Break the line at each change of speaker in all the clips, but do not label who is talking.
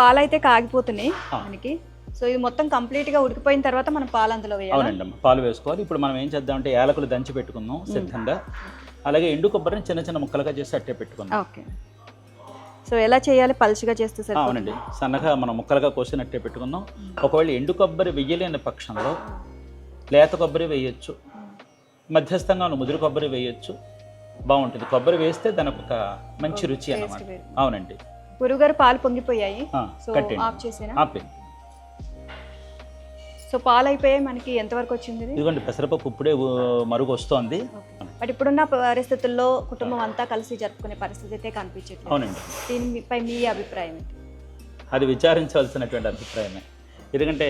పాలు అయితే కాగిపోతున్నాయి. మనకి. సో ఇది మొత్తం కంప్లీట్గా ఉడికిపోయిన తర్వాత మనం పాలు అందులో వేయాలి?
అవునండి పాలు వేసుకోవాలి. ఇప్పుడు మనం ఏం చేద్దామంటే యాలకులు దంచి పెట్టుకుందాం సిద్ధంగా. అలాగే ఎండు కొబ్బరిని చిన్న చిన్న ముక్కలుగా చేసి అట్టే పెట్టుకుందాం.
ఓకే. సో ఎలా చేయాలి? పలుచగా చేస్తే సరే
అవునండి. సన్నగా మనం ముక్కలుగా కోసినట్టే పెట్టుకుందాం. ఒకవేళ ఎండు కొబ్బరి వెయ్యలేని పక్షంలో లేత కొబ్బరి వేయొచ్చు. మధ్యస్థంగా ముదురు కొబ్బరి వేయొచ్చు. బాగుంటుంది. కొబ్బరి వేస్తే దానికి ఒక మంచి రుచి అన్నమాట.
వేరు.
అవునండి.
గురుగారు పాలు పొంగిపోయాయి. So off చేసేనా?
ఆపే
సో పాలు అయిపోయాయి మనకి ఎంతవరకు వచ్చింది ఇది?
ఇదిగోండి పెసరపప్పు ఇప్పుడే మరుగు వస్తోంది.
బట్ ఇప్పుడున్న పరిస్థితుల్లో కుటుంబం అంతా కలిసి జరుపుకునే పరిస్థితి అయితే కనిపించట్లేదు.
అవునండి.
దీనిపై మీ అభిప్రాయం?
అది విచారించవలసినటువంటి అభిప్రాయమే. ఎందుకంటే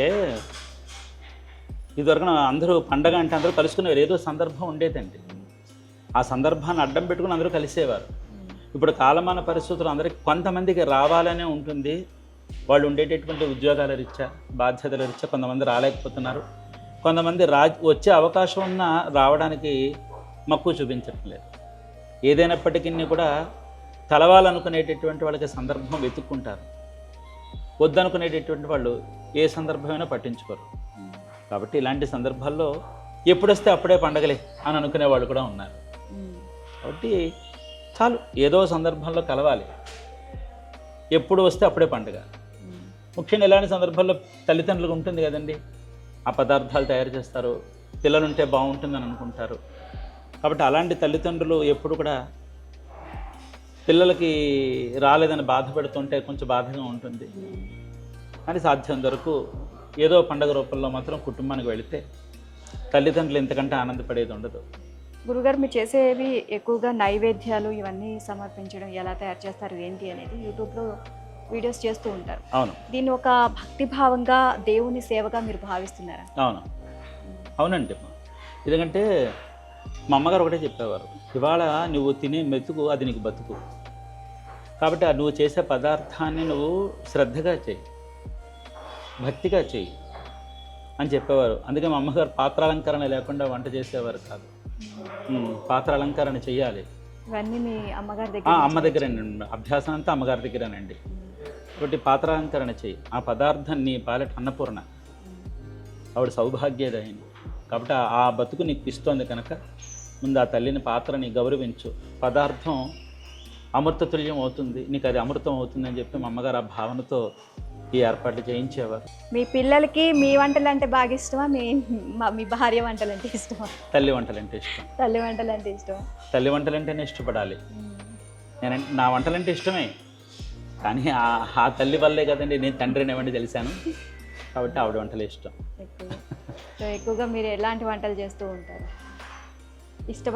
ఇదివరకు అందరూ పండగ అంటే అందరూ కలుసుకునేవారు. ఏదో సందర్భం ఉండేదండి. ఆ సందర్భాన్ని అడ్డం పెట్టుకుని అందరూ కలిసేవారు. ఇప్పుడు కాలమాన పరిస్థితులు అందరికి కొంతమందికి రావాలనే ఉంటుంది. వాళ్ళు ఉండేటటువంటి ఉద్యోగాల రీత్యా బాధ్యతల రీత్యా కొంతమంది రాలేకపోతున్నారు. కొంతమంది రా వచ్చే అవకాశం ఉన్నా రావడానికి మక్కువ చూపించడం లేదు ఏదైనప్పటికీ కూడా కలవాలనుకునేటటువంటి వాళ్ళకి సందర్భం వెతుక్కుంటారు. వద్దనుకునేటటువంటి వాళ్ళు ఏ సందర్భమైనా పట్టించుకోరు. కాబట్టి ఇలాంటి సందర్భాల్లో ఎప్పుడొస్తే అప్పుడే పండగలే అని అనుకునే వాళ్ళు కూడా ఉన్నారు. కాబట్టి చాలు ఏదో సందర్భంలో కలవాలి. ఎప్పుడు వస్తే అప్పుడే పండుగ. ముఖ్యంగా ఇలాంటి సందర్భాల్లో తల్లిదండ్రులకు ఉంటుంది కదండి. ఆ పదార్థాలు తయారు చేస్తారు. పిల్లలుంటే బాగుంటుందని అనుకుంటారు. కాబట్టి అలాంటి తల్లిదండ్రులు ఎప్పుడు కూడా పిల్లలకి రాలేదని బాధపడుతుంటే కొంచెం బాధగా ఉంటుంది. కానీ సాధ్యం వరకు ఏదో పండగ రూపంలో మాత్రం కుటుంబానికి వెళితే తల్లిదండ్రులు ఇంతకంటే ఆనందపడేది ఉండదు.
గురుగారు మీరు చేసేవి ఎక్కువగా నైవేద్యాలు ఇవన్నీ సమర్పించడం ఎలా తయారు చేస్తారు ఏంటి అనేది యూట్యూబ్లో వీడియోస్ చేస్తూ ఉంటారు.
అవును.
దీన్ని ఒక భక్తిభావంగా దేవుని సేవగా మీరు భావిస్తున్నారా?
అవును. అవునండి. ఎందుకంటే మా అమ్మగారు ఒకటే చెప్పేవారు ఇవాళ నువ్వు తినే మెతుకు అది నీకు బతుకు. కాబట్టి ఆ నువ్వు చేసే పదార్థాన్ని నువ్వు శ్రద్ధగా చేయి భక్తిగా చేయి అని చెప్పేవారు. అందుకే మా అమ్మగారు పాత్రాలంకరణ లేకుండా వంట చేసేవారు కాదు. ఉమ్, పాత్రాలంకరణ చేయాలి
ఇవన్నీ మీ అమ్మగారి
ఆ,
దగ్గర
అమ్మ దగ్గరేనండి అభ్యాసం అంతా అమ్మగారి దగ్గరేనండి. కాబట్టి పాత్రాలంకరణ చేయి ఆ పదార్థం నీ పాలెట అన్నపూర్ణ. ఆవిడ సౌభాగ్యదాయిని. కాబట్టి ఆ- బతుకు నీకు ఇస్తోంది కనుక ముందు ఆ తల్లిని పాత్రని గౌరవించు. పదార్థం అమృతతుల్యం అవుతుంది. నీకు అది అమృతం అవుతుంది అని చెప్పి మా అమ్మగారు ఆ భావనతో ఈ ఏర్పాట్లు చేయించేవారు.
మీ పిల్లలకి మీ వంటలు అంటే బాగా ఇష్టమా? మీ మా- భార్య వంటలు అంటే ఇష్టమా?
తల్లి వంటలంటే ఇష్టం.
తల్లి వంటలు అంటే ఇష్టమా?
తల్లి వంటలంటేనే ఇష్టపడాలి. నేను నా వంటలంటే ఇష్టమే. కానీ ఆ తల్లి వల్లే కదండి నేను తండ్రిని ఏమంటే తెలిసాను. కాబట్టి ఆవిడ వంటలే ఇష్టం.
ఎక్కువగా మీరు ఎలాంటి వంటలు చేస్తూ ఉంటారు? ఇష్టపడ